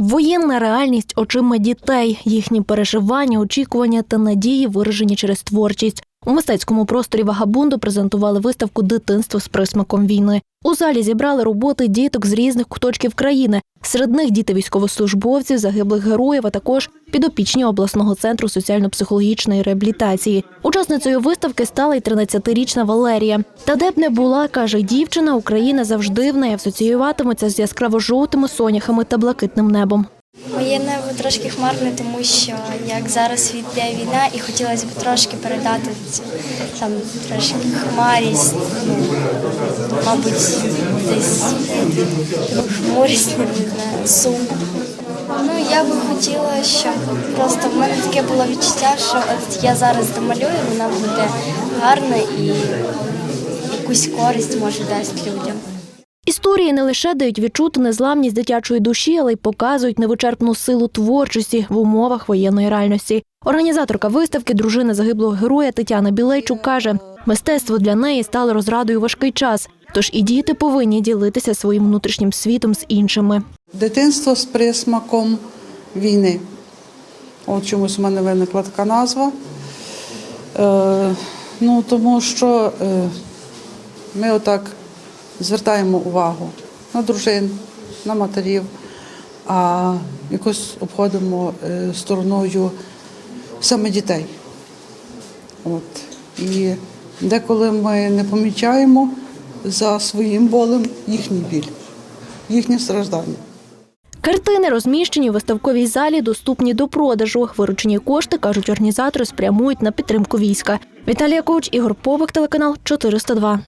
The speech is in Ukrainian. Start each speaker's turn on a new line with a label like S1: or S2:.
S1: Воєнна реальність очима дітей, їхні переживання, очікування та надії виражені через творчість. У мистецькому просторі Вагабунду презентували виставку Дитинство з присмаком війни. У залі зібрали роботи діток з різних куточків країни. Серед них діти військовослужбовців, загиблих героїв, а також підопічні обласного центру соціально-психологічної реабілітації. Учасницею виставки стала й 13-річна Валерія. Та де б не була, каже дівчина, Україна завжди в неї асоціюватиметься з яскраво-жовтими соняхами та блакитним небом.
S2: Моє небо трошки хмарне, тому що як зараз йде війна, і хотілося б трошки передати там трошки хмарість, ну, мабуть, десь ну, хмурість, не знаю, сум. Ну, я би хотіла, щоб просто в мене таке було відчуття, що от я зараз домалюю, вона буде гарна і якусь користь може дасть людям.
S1: Історії не лише дають відчути незламність дитячої душі, але й показують невичерпну силу творчості в умовах воєнної реальності. Організаторка виставки, дружина загиблого героя Тетяна Білейчук каже, мистецтво для неї стало розрадою важкий час. Тож і діти повинні ділитися своїм внутрішнім світом з іншими.
S3: Дитинство з присмаком війни. От чомусь в мене виникла така назва. Е, ну, тому що е, ми отак звертаємо увагу на дружин, на матерів, а якось обходимо е, стороною саме дітей. От. І деколи ми не помічаємо за своїм болем їхній біль, їхнє страждання.
S1: Картини, розміщені в виставковій залі, доступні до продажу. Виручені кошти, кажуть організатори, спрямують на підтримку війська. Віталія Коуч, Ігор Повик, телеканал 402.